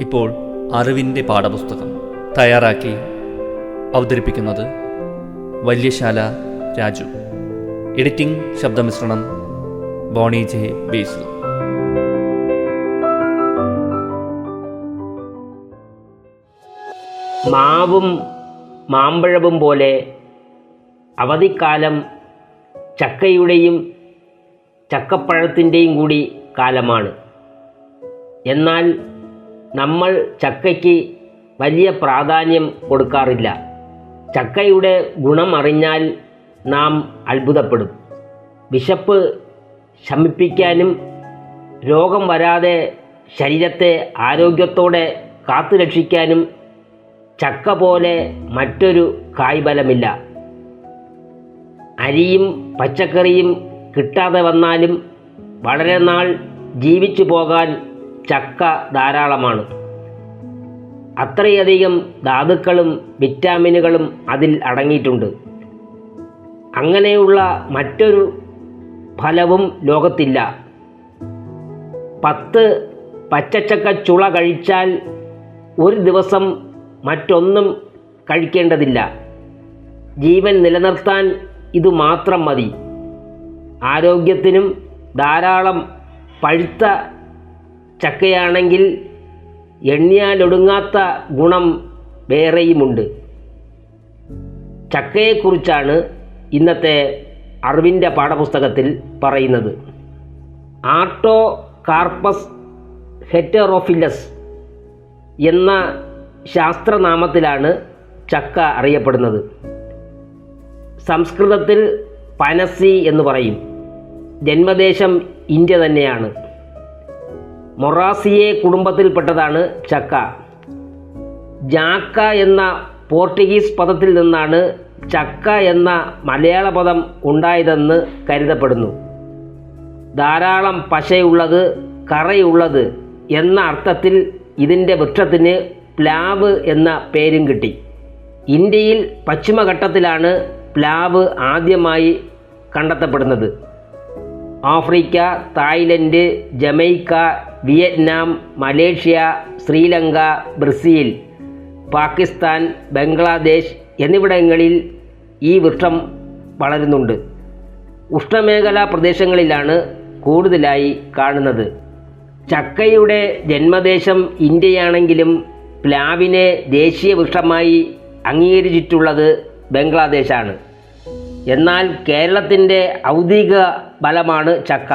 ഇപ്പോൾ അറിവിന്റെ പാഠപുസ്തകം തയ്യാറാക്കി അവതരിപ്പിക്കുന്നത് വല്യശാല രാജു. എഡിറ്റിംഗ് ശബ്ദമിശ്രണം ബോണി ജെ ബേസു. മാവും മാമ്പഴവും പോലെ അവധിക്കാലം ചക്കയുടെയും ചക്കപ്പഴത്തിന്റെയും കൂടി കാലമാണ്. എന്നാൽ നമ്മൾ ചക്കയ്ക്ക് വലിയ പ്രാധാന്യം കൊടുക്കാറില്ല. ചക്കയുടെ ഗുണം അറിഞ്ഞാൽ നാം അത്ഭുതപ്പെടും. വിശപ്പ് ശമിപ്പിക്കാനും രോഗം വരാതെ ശരീരത്തെ ആരോഗ്യത്തോടെ കാത്തുരക്ഷിക്കാനും ചക്ക പോലെ മറ്റൊരു കായ്ബലമില്ല അരിയും പച്ചക്കറിയും കിട്ടാതെ വന്നാലും വളരെ നാൾ ജീവിച്ചു പോകാൻ ചക്ക ധാരാളമാണ്. അത്രയധികം ധാതുക്കളും വിറ്റാമിനുകളും അതിൽ അടങ്ങിയിട്ടുണ്ട്. അങ്ങനെയുള്ള മറ്റൊരു ഫലവും ലോകത്തില്ല. പത്ത് പച്ചച്ചക്ക ചുള കഴിച്ചാൽ ഒരു ദിവസം മറ്റൊന്നും കഴിക്കേണ്ടതില്ല. ജീവൻ നിലനിർത്താൻ ഇത് മാത്രം മതി. ആരോഗ്യത്തിനും ധാരാളം പഴുത്ത ചക്കയാണെങ്കിൽ എണ്ണിയാലൊടുങ്ങാത്ത ഗുണം വേറെയുമുണ്ട്. ചക്കയെക്കുറിച്ചാണ് ഇന്നത്തെ അറിവിന്റെ പാഠപുസ്തകത്തിൽ പറയുന്നത്. ആർട്ടോ കാർപ്പസ് ഹെറ്ററോഫിലസ് എന്ന ശാസ്ത്രനാമത്തിലാണ് ചക്ക അറിയപ്പെടുന്നത്. സംസ്കൃതത്തിൽ പനസി എന്ന് പറയും. ജന്മദേശം ഇന്ത്യ തന്നെയാണ്. മൊറാസിയെ കുടുംബത്തിൽപ്പെട്ടതാണ് ചക്ക. ജാക്ക എന്ന പോർട്ടുഗീസ് പദത്തിൽ നിന്നാണ് ചക്ക എന്ന മലയാള പദം ഉണ്ടായതെന്ന് കരുതപ്പെടുന്നു. ധാരാളം പശയുള്ളത് കറയുള്ളത് എന്ന അർത്ഥത്തിൽ ഇതിന്റെ വൃക്ഷത്തിന് പ്ലാവ് എന്ന പേരും കിട്ടി. ഇന്ത്യയിൽ പശ്ചിമഘട്ടത്തിലാണ് പ്ലാവ് ആദ്യമായി കണ്ടെത്തപ്പെടുന്നത്. Africa Thailand Jamaica Vietnam Malaysia Sri Lanka Brazil Pakistan Bangladesh എന്നിവിടങ്ങളിൽ ഈ വൃക്ഷം വളരുന്നുണ്ട്. ഉഷ്ണമേഖലാ പ്രദേശങ്ങളിലാണ് കൂടുതലായി കാണുന്നത്. ചക്കയുടെ ജന്മദേശം ഇന്ത്യയാണെങ്കിലും പ്ലാവിനെ ദേശീയ വൃക്ഷമായി അംഗീകരിച്ചിട്ടുള്ളത് ബംഗ്ലാദേശാണ്. എന്നാൽ കേരളത്തിന്റെ ഔദ്യോഗിക ബലമാണ് ചക്ക.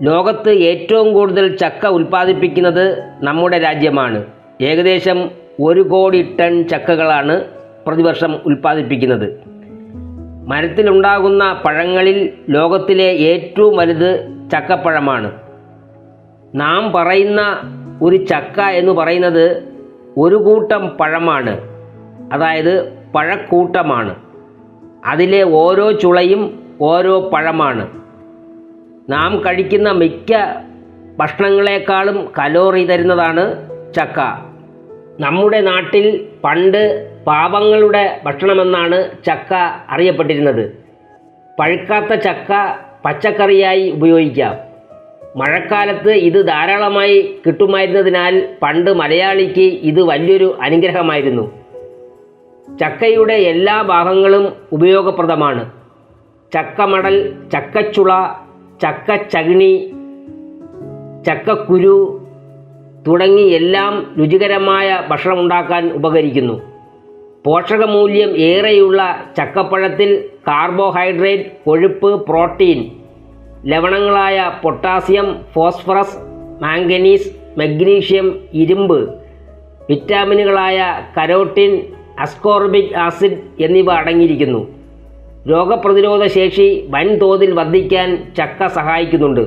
ലോകത്ത് ഏറ്റവും കൂടുതൽ ചക്ക ഉൽപ്പാദിപ്പിക്കുന്നത് നമ്മുടെ രാജ്യമാണ്. ഏകദേശം ഒരു കോടി ടൺ ചക്കകളാണ് പ്രതിവർഷം ഉൽപ്പാദിപ്പിക്കുന്നത്. മരത്തിലുണ്ടാകുന്ന പഴങ്ങളിൽ ലോകത്തിലെ ഏറ്റവും വലുത് ചക്കപ്പഴമാണ്. നാം പറയുന്ന ഒരു ചക്ക എന്ന് പറയുന്നത് ഒരു കൂട്ടം പഴമാണ്. അതായത് പഴക്കൂട്ടമാണ്. അതിലെ ഓരോ ചുളയും ഓരോ പഴമാണ്. നാം കഴിക്കുന്ന മിക്ക ഭക്ഷണങ്ങളെക്കാളും കലോറി തരുന്നതാണ് ചക്ക. നമ്മുടെ നാട്ടിൽ പണ്ട് പാവങ്ങളുടെ ഭക്ഷണമെന്നാണ് ചക്ക അറിയപ്പെട്ടിരുന്നത്. പഴുക്കാത്ത ചക്ക പച്ചക്കറിയായി ഉപയോഗിക്കാം. മഴക്കാലത്ത് ഇത് ധാരാളമായി കിട്ടുമായിരുന്നതിനാൽ പണ്ട് മലയാളിക്ക് ഇത് വലിയൊരു അനുഗ്രഹമായിരുന്നു. ചക്കയുടെ എല്ലാ ഭാഗങ്ങളും ഉപയോഗപ്രദമാണ്. ചക്കമടൽ ചക്കച്ചുള ചക്കച്ചകിണി ചക്കക്കുരു തുടങ്ങി എല്ലാം രുചികരമായ ഭക്ഷണം ഉണ്ടാക്കാൻ ഉപകരിക്കുന്നു. പോഷകമൂല്യം ഏറെയുള്ള ചക്കപ്പഴത്തിൽ കാർബോഹൈഡ്രേറ്റ് കൊഴുപ്പ് പ്രോട്ടീൻ ലവണങ്ങളായ പൊട്ടാസ്യം ഫോസ്ഫറസ് മാംഗനീസ് മഗ്നീഷ്യം ഇരുമ്പ് വിറ്റാമിനുകളായ കരോട്ടിൻ അസ്കോർബിക് ആസിഡ് എന്നിവ അടങ്ങിയിരിക്കുന്നു. രോഗപ്രതിരോധ ശേഷി വൻതോതിൽ വർദ്ധിക്കാൻ ചക്ക സഹായിക്കുന്നുണ്ട്.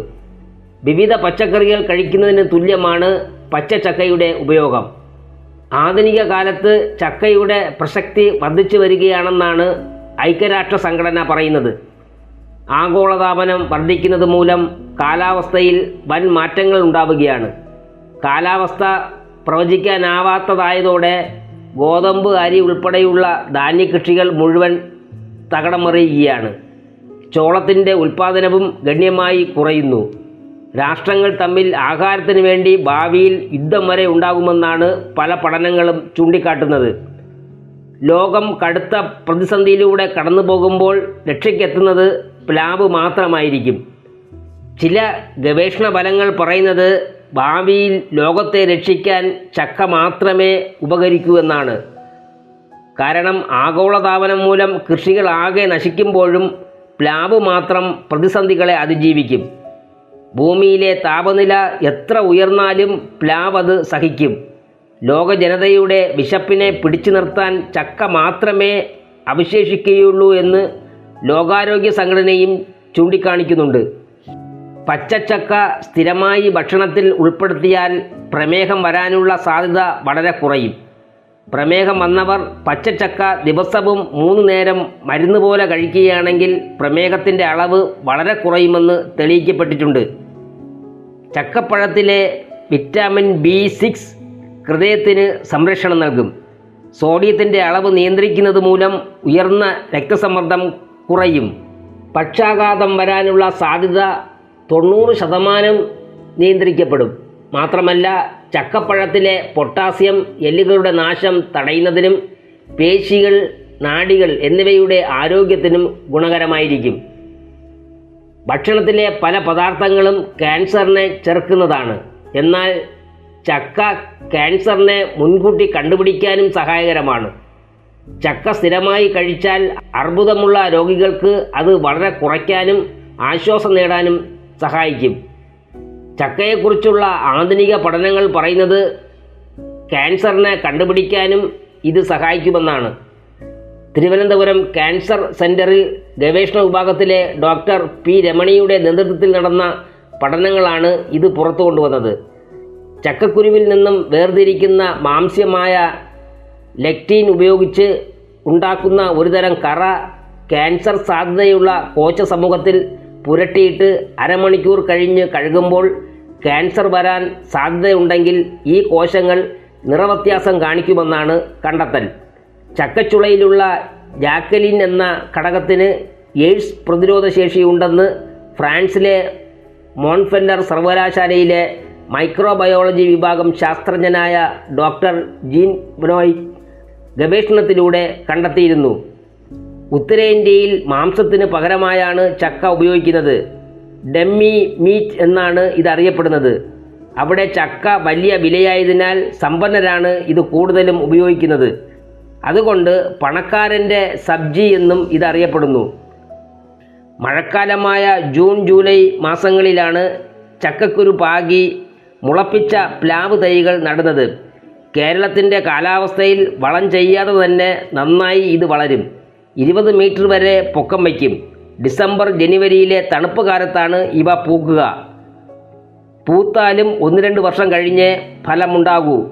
വിവിധ പച്ചക്കറികൾ കഴിക്കുന്നതിന് തുല്യമാണ് പച്ചച്ചക്കയുടെ ഉപയോഗം. ആധുനിക കാലത്ത് ചക്കയുടെ പ്രസക്തി വർദ്ധിച്ചു വരികയാണെന്നാണ് ഐക്യരാഷ്ട്ര സംഘടന പറയുന്നത്. ആഗോളതാപനം വർദ്ധിക്കുന്നത് മൂലം കാലാവസ്ഥയിൽ വൻ മാറ്റങ്ങൾ ഉണ്ടാവുകയാണ്. കാലാവസ്ഥ പ്രവചിക്കാനാവാത്തതായതോടെ ഗോതമ്പ് അരി ഉൾപ്പെടെയുള്ള ധാന്യകൃഷികൾ മുഴുവൻ തകടം മറിയുകയാണ് ചോളത്തിന്റെ ഉൽപ്പാദനവും ഗണ്യമായി കുറയുന്നു. രാഷ്ട്രങ്ങൾ തമ്മിൽ ആഹാരത്തിന് വേണ്ടി ഭാവിയിൽ യുദ്ധം വരെ ഉണ്ടാകുമെന്നാണ് പല പഠനങ്ങളും ചൂണ്ടിക്കാട്ടുന്നത്. ലോകം കടുത്ത പ്രതിസന്ധിയിലൂടെ കടന്നു പോകുമ്പോൾ രക്ഷയ്ക്കെത്തുന്നത് പ്ലാവ് മാത്രമായിരിക്കും. ചില ഗവേഷണ ഫലങ്ങൾ പറയുന്നത് ഭാവിയിൽ ലോകത്തെ രക്ഷിക്കാൻ ചക്ക മാത്രമേ ഉപകരിക്കൂ എന്നാണ്. കാരണം ആഗോളതാപനം മൂലം കൃഷികൾ ആകെ നശിക്കുമ്പോഴും പ്ലാവ് മാത്രം പ്രതിസന്ധികളെ അതിജീവിക്കും. ഭൂമിയിലെ താപനില എത്ര ഉയർന്നാലും പ്ലാവ് അത് സഹിക്കും. ലോക ജനതയുടെ വിശപ്പിനെ പിടിച്ചു നിർത്താൻ ചക്ക മാത്രമേ അവശേഷിക്കുകയുള്ളൂ എന്ന് ലോകാരോഗ്യ സംഘടനയും ചൂണ്ടിക്കാണിക്കുന്നുണ്ട്. പച്ചച്ചക്ക സ്ഥിരമായി ഭക്ഷണത്തിൽ ഉൾപ്പെടുത്തിയാൽ പ്രമേഹം വരാനുള്ള സാധ്യത വളരെ കുറയും. പ്രമേഹം വന്നവർ പച്ചച്ചക്ക ദിവസവും മൂന്ന് നേരം മരുന്ന് പോലെ കഴിക്കുകയാണെങ്കിൽ പ്രമേഹത്തിന്റെ അളവ് വളരെ കുറയുമെന്ന് തെളിയിക്കപ്പെട്ടിട്ടുണ്ട്. ചക്കപ്പഴത്തിലെ വിറ്റാമിൻ ബി സിക്സ് ഹൃദയത്തിന് സംരക്ഷണം നൽകും. സോഡിയത്തിന്റെ അളവ് നിയന്ത്രിക്കുന്നത് മൂലം ഉയർന്ന രക്തസമ്മർദ്ദം കുറയും. പക്ഷാഘാതം വരാനുള്ള സാധ്യത തൊണ്ണൂറ് ശതമാനം നിയന്ത്രിക്കപ്പെടും. മാത്രമല്ല ചക്കപ്പഴത്തിലെ പൊട്ടാസ്യം എല്ലുകളുടെ നാശം തടയുന്നതിനും പേശികൾ നാടികൾ എന്നിവയുടെ ആരോഗ്യത്തിനും ഗുണകരമായിരിക്കും. ഭക്ഷണത്തിലെ പല പദാർത്ഥങ്ങളും ക്യാൻസറിനെ ചെറുക്കുന്നതാണ്. എന്നാൽ ചക്ക ക്യാൻസറിനെ മുൻകൂട്ടി കണ്ടുപിടിക്കാനും സഹായകരമാണ്. ചക്ക സ്ഥിരമായി കഴിച്ചാൽ അർബുദമുള്ള രോഗികൾക്ക് അത് വളരെ കുറയ്ക്കാനും ആശ്വാസം നേടാനും സഹായിക്കും. ചക്കയെക്കുറിച്ചുള്ള ആധുനിക പഠനങ്ങൾ പറയുന്നത് ക്യാൻസറിനെ കണ്ടുപിടിക്കാനും ഇത് സഹായിക്കുമെന്നാണ്. തിരുവനന്തപുരം ക്യാൻസർ സെന്ററിൽ ഗവേഷണ വിഭാഗത്തിലെ ഡോക്ടർ പി രമണിയുടെ നേതൃത്വത്തിൽ നടന്ന പഠനങ്ങളാണ് ഇത് പുറത്തു കൊണ്ടുവന്നത്. ചക്കക്കുരുവിൽ നിന്നും വേർതിരിക്കുന്ന മാംസ്യമായ ലെക്റ്റീൻ ഉപയോഗിച്ച് ഉണ്ടാക്കുന്ന ഒരുതരം കറ ക്യാൻസർ സാധ്യതയുള്ള കോശ സമൂഹത്തിൽ പുരട്ടിയിട്ട് അരമണിക്കൂർ കഴിഞ്ഞ് കഴുകുമ്പോൾ ക്യാൻസർ വരാൻ സാധ്യതയുണ്ടെങ്കിൽ ഈ കോശങ്ങൾ നിറവ്യത്യാസം കാണിക്കുമെന്നാണ് കണ്ടെത്തൽ. ചക്കച്ചുളയിലുള്ള ജാക്കലിൻ എന്ന ഘടകത്തിന് എയ്ഡ്സ് പ്രതിരോധ ശേഷിയുണ്ടെന്ന് ഫ്രാൻസിലെ മോൺഫെല്ലർ സർവകലാശാലയിലെ മൈക്രോബയോളജി വിഭാഗം ശാസ്ത്രജ്ഞനായ ഡോക്ടർ ജീൻ ബനോയ് ഗവേഷണത്തിലൂടെ കണ്ടെത്തിയിരുന്നു. ഉത്തരേന്ത്യയിൽ മാംസത്തിന് പകരമായാണ് ചക്ക ഉപയോഗിക്കുന്നത്. ഡമ്മി മീറ്റ് എന്നാണ് ഇതറിയപ്പെടുന്നത്. അവിടെ ചക്ക വലിയ വിലയായതിനാൽ സമ്പന്നരാണ് ഇത് കൂടുതലും ഉപയോഗിക്കുന്നത്. അതുകൊണ്ട് പണക്കാരന്റെ സബ്ജി എന്നും ഇതറിയപ്പെടുന്നു. മഴക്കാലമായ ജൂൺ ജൂലൈ മാസങ്ങളിലാണ് ചക്കക്കുരു പാകി മുളപ്പിച്ച പ്ലാവ് തൈകൾ നടുന്നത്. കേരളത്തിന്റെ കാലാവസ്ഥയിൽ വളം ചെയ്യാതെ തന്നെ നന്നായി ഇത് വളരും. ഇരുപത് മീറ്റർ വരെ പൊക്കം വയ്ക്കും. ഡിസംബർ ജനുവരിയിലെ തണുപ്പ് കാലത്താണ് ഇവ പൂക്കുക. പൂത്താലും ഒന്ന് രണ്ട് വർഷം കഴിഞ്ഞേ ഫലമുണ്ടാകൂ.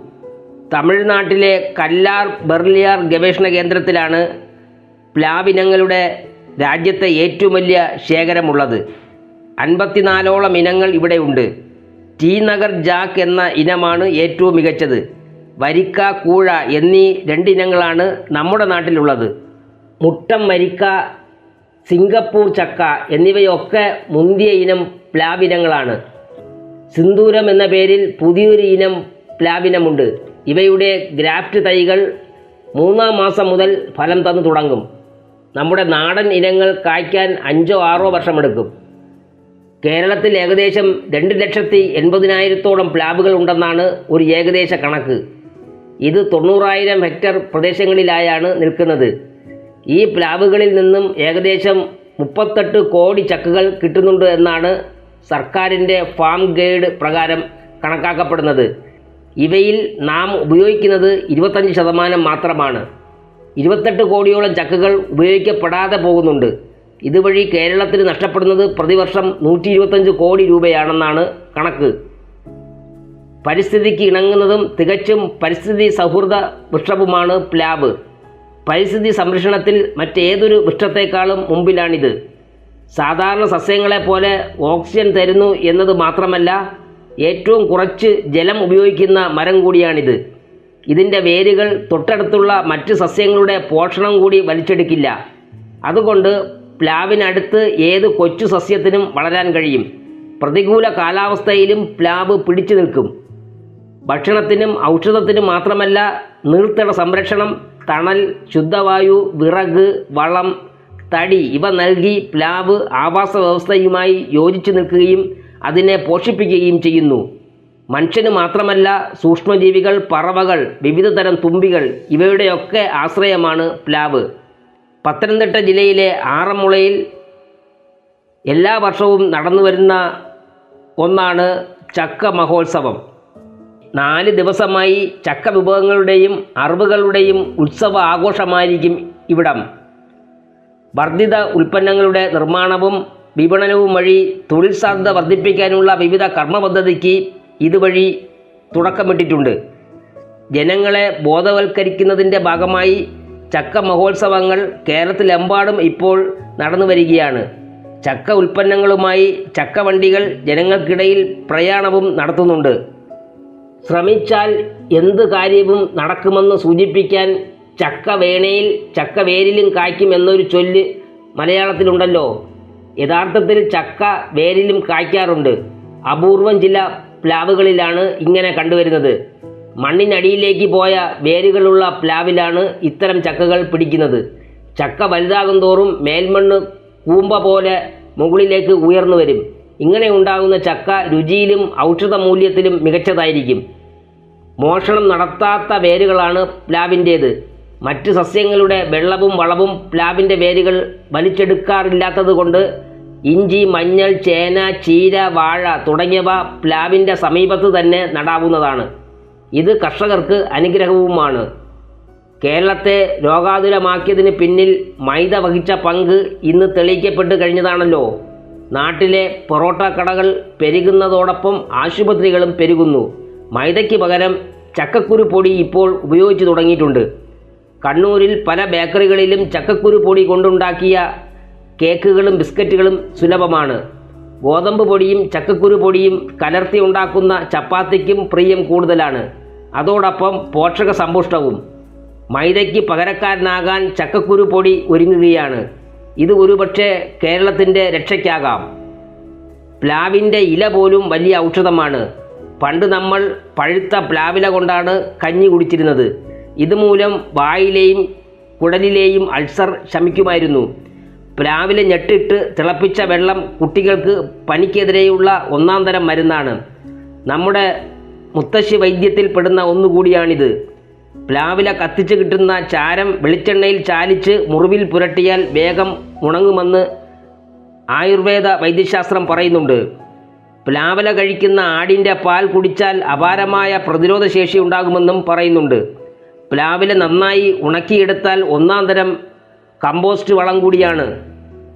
തമിഴ്നാട്ടിലെ കല്ലാർ ബെർലിയാർ ഗവേഷണ കേന്ദ്രത്തിലാണ് പ്ലാവിനങ്ങളുടെ രാജ്യത്തെ ഏറ്റവും വലിയ ശേഖരമുള്ളത്. അൻപത്തിനാലോളം ഇനങ്ങൾ ഇവിടെയുണ്ട്. ടി നഗർ ജാക്ക് എന്ന ഇനമാണ് ഏറ്റവും മികച്ചത്. വരിക്ക കൂഴ എന്നീ രണ്ടിനങ്ങളാണ് നമ്മുടെ നാട്ടിലുള്ളത്. മുട്ടം വരിക്ക സിംഗപ്പൂർ ചക്ക എന്നിവയൊക്കെ മുന്തിയ ഇനം പ്ലാവിനങ്ങളാണ്. സിന്ദൂരം എന്ന പേരിൽ പുതിയൊരു ഇനം പ്ലാവിനമുണ്ട്. ഇവയുടെ ഗ്രാഫ്റ്റ് തൈകൾ മൂന്നാം മാസം മുതൽ ഫലം തന്നു തുടങ്ങും. നമ്മുടെ നാടൻ ഇനങ്ങൾ കായ്ക്കാൻ അഞ്ചോ ആറോ വർഷമെടുക്കും. കേരളത്തിൽ ഏകദേശം രണ്ട് ലക്ഷത്തി എൺപതിനായിരത്തോളം പ്ലാബുകൾ ഉണ്ടെന്നാണ് ഒരു ഏകദേശ കണക്ക്. ഇത് തൊണ്ണൂറായിരം ഹെക്ടർ പ്രദേശങ്ങളിലായാണ് നിൽക്കുന്നത്. ഈ പ്ലാവുകളിൽ നിന്നും ഏകദേശം മുപ്പത്തെട്ട് കോടി ചക്കകൾ കിട്ടുന്നുണ്ട് എന്നാണ് സർക്കാരിന്റെ ഫാം ഗൈഡ് പ്രകാരം കണക്കാക്കപ്പെടുന്നത്. ഇവയിൽ നാം ഉപയോഗിക്കുന്നത് ഇരുപത്തഞ്ച് ശതമാനം മാത്രമാണ്. ഇരുപത്തെട്ട് കോടിയോളം ചക്കകൾ ഉപയോഗിക്കപ്പെടാതെ പോകുന്നുണ്ട്. ഇതുവഴി കേരളത്തിന് നഷ്ടപ്പെടുന്നത് പ്രതിവർഷം നൂറ്റി ഇരുപത്തഞ്ച് കോടി രൂപയാണെന്നാണ് കണക്ക്. പരിസ്ഥിതിക്ക് ഇണങ്ങുന്നതും തികച്ചും പരിസ്ഥിതി സൗഹൃദ വൃക്ഷവുമാണ് പ്ലാവ്. പരിസ്ഥിതി സംരക്ഷണത്തിൽ മറ്റേതൊരു വൃക്ഷത്തെക്കാളും മുമ്പിലാണിത്. സാധാരണ സസ്യങ്ങളെ പോലെ ഓക്സിജൻ തരുന്നു എന്നത് മാത്രമല്ല ഏറ്റവും കുറച്ച് ജലം ഉപയോഗിക്കുന്ന മരം കൂടിയാണിത്. ഇതിന്റെ വേരുകൾ തൊട്ടടുത്തുള്ള മറ്റ് സസ്യങ്ങളുടെ പോഷണം കൂടി വലിച്ചെടുക്കില്ല. അതുകൊണ്ട് പ്ലാവിനടുത്ത് ഏത് കൊച്ചു സസ്യത്തിനും വളരാൻ കഴിയും. പ്രതികൂല കാലാവസ്ഥയിലും പ്ലാവ് പിടിച്ചു നിൽക്കും. ഭക്ഷണത്തിനും ഔഷധത്തിനും മാത്രമല്ല നീർത്തട സംരക്ഷണം തണൽ ശുദ്ധവായു വിറക് വളം തടി ഇവ നൽകി പ്ലാവ് ആവാസ വ്യവസ്ഥയുമായി യോജിച്ചു നിൽക്കുകയും അതിനെ പോഷിപ്പിക്കുകയും ചെയ്യുന്നു. മനുഷ്യന് മാത്രമല്ല സൂക്ഷ്മജീവികൾ പറവകൾ വിവിധ തരം തുമ്പികൾ ഇവയുടെയൊക്കെ ആശ്രയമാണ് പ്ലാവ്. പത്തനംതിട്ട ജില്ലയിലെ ആറന്മുളയിൽ എല്ലാ വർഷവും നടന്നു വരുന്ന ഒന്നാണ് ചക്ക മഹോത്സവം. നാല് ദിവസമായി ചക്ക വിഭവങ്ങളുടെയും അറിവുകളുടെയും ഉത്സവ ആഘോഷമായിരിക്കും ഇവിടം. വർദ്ധിത ഉൽപ്പന്നങ്ങളുടെ നിർമ്മാണവും വിപണനവും വഴി തൊഴിൽ സാധ്യത വർദ്ധിപ്പിക്കാനുള്ള വിവിധ കർമ്മ പദ്ധതിക്ക് ഇതുവഴി തുടക്കമിട്ടിട്ടുണ്ട്. ജനങ്ങളെ ബോധവൽക്കരിക്കുന്നതിന്റെ ഭാഗമായി ചക്ക മഹോത്സവങ്ങൾ കേരളത്തിലെമ്പാടും ഇപ്പോൾ നടന്നു വരികയാണ് ചക്ക ഉൽപ്പന്നങ്ങളുമായി ചക്ക വണ്ടികൾ ജനങ്ങൾക്കിടയിൽ പ്രയാണവും നടത്തുന്നുണ്ട്. ശ്രമിച്ചാൽ എന്ത് കാര്യവും നടക്കുമെന്ന് സൂചിപ്പിക്കാൻ ചക്ക വേണയിൽ ചക്ക വേരിലും കായ്ക്കും എന്നൊരു ചൊല്ല് മലയാളത്തിലുണ്ടല്ലോ. യഥാർത്ഥത്തിൽ ചക്ക വേരിലും കായ്ക്കാറുണ്ട്. അപൂർവം ചില പ്ലാവുകളിലാണ് ഇങ്ങനെ കണ്ടുവരുന്നത്. മണ്ണിനടിയിലേക്ക് പോയ വേരുകളുള്ള പ്ലാവിലാണ് ഇത്തരം ചക്കകൾ പിടിക്കുന്നത്. ചക്ക വലുതാകും തോറും മേൽമണ്ണ് കൂമ്പ പോലെ മുകളിലേക്ക് ഉയർന്നു വരും ഇങ്ങനെ ഉണ്ടാകുന്ന ചക്ക രുചിയിലും ഔഷധ മൂല്യത്തിലും മികച്ചതായിരിക്കും. മോഷണം നടത്താത്ത വേരുകളാണ് പ്ലാവിന്റേത്. മറ്റ് സസ്യങ്ങളുടെ വെള്ളവും വളവും പ്ലാവിന്റെ വേരുകൾ വലിച്ചെടുക്കാറില്ലാത്തതുകൊണ്ട് ഇഞ്ചി മഞ്ഞൾ ചേന ചീര വാഴ തുടങ്ങിയവ പ്ലാവിന്റെ സമീപത്ത് തന്നെ നടാവുന്നതാണ്. ഇത് കർഷകർക്ക് അനുഗ്രഹവുമാണ്. കേരളത്തെ രോഗാതുരമാക്കിയതിന് പിന്നിൽ മൈദ വഹിച്ച പങ്ക് ഇന്ന് തെളിയിക്കപ്പെട്ട് കഴിഞ്ഞതാണല്ലോ. നാട്ടിലെ പൊറോട്ട കടകൾ പെരുകുന്നതോടൊപ്പം ആശുപത്രികളും പെരുകുന്നു. മൈദയ്ക്ക് പകരം ചക്കക്കുരു പൊടി ഇപ്പോൾ ഉപയോഗിച്ചു തുടങ്ങിയിട്ടുണ്ട്. കണ്ണൂരിൽ പല ബേക്കറികളിലും ചക്കക്കുരു പൊടി കൊണ്ടുണ്ടാക്കിയ കേക്കുകളും ബിസ്ക്കറ്റുകളും സുലഭമാണ്. ഗോതമ്പ് പൊടിയും ചക്കക്കുരു പൊടിയും കലർത്തി ഉണ്ടാക്കുന്ന ചപ്പാത്തിക്കും പ്രിയം കൂടുതലാണ്. അതോടൊപ്പം പോഷക സമ്പുഷ്ടവും. മൈദയ്ക്ക് പകരക്കാരനാകാൻ ചക്കക്കുരു പൊടി ഒരുങ്ങുകയാണ്. ഇത് ഒരുപക്ഷെ കേരളത്തിന്റെ രക്ഷയ്ക്കാകാം. പ്ലാവിന്റെ ഇല പോലും വലിയ ഔഷധമാണ്. പണ്ട് നമ്മൾ പഴുത്ത പ്ലാവില കൊണ്ടാണ് കഞ്ഞി കുടിച്ചിരുന്നത്. ഇതുമൂലം വായിലെയും കുടലിലെയും അൾസർ ശമിക്കുമായിരുന്നു. പ്ലാവില ഞെട്ടിട്ട് തിളപ്പിച്ച വെള്ളം കുട്ടികൾക്ക് പനിക്കെതിരെയുള്ള ഒന്നാം തരം മരുന്നാണ്. നമ്മുടെ മുത്തശ്ശി വൈദ്യത്തിൽ പെടുന്ന ഒന്നുകൂടിയാണിത്. പ്ലാവില കത്തിച്ച് കിട്ടുന്ന ചാരം വെളിച്ചെണ്ണയിൽ ചാലിച്ച് മുറിവിൽ പുരട്ടിയാൽ വേഗം ഉണങ്ങുമെന്ന് ആയുർവേദ വൈദ്യശാസ്ത്രം പറയുന്നുണ്ട്. പ്ലാവല കഴിക്കുന്ന ആടിന്റെ പാൽ കുടിച്ചാൽ അപാരമായ പ്രതിരോധ ശേഷി ഉണ്ടാകുമെന്നും പറയുന്നുണ്ട്. പ്ലാവില നന്നായി ഉണക്കിയെടുത്താൽ ഒന്നാം തരം കമ്പോസ്റ്റ് വളം കൂടിയാണ്.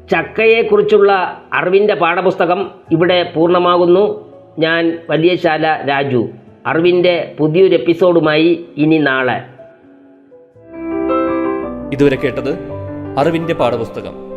ചക്കയെക്കുറിച്ചുള്ള അറിവിന്റെ പാഠപുസ്തകം ഇവിടെ പൂർണമാകുന്നു. ഞാൻ വലിയശാല രാജു. അറിവിന്റെ പുതിയൊരു എപ്പിസോഡുമായി ഇനി നാളെ. ഇതുവരെ കേട്ടത് അറിവിന്റെ പാഠപുസ്തകം.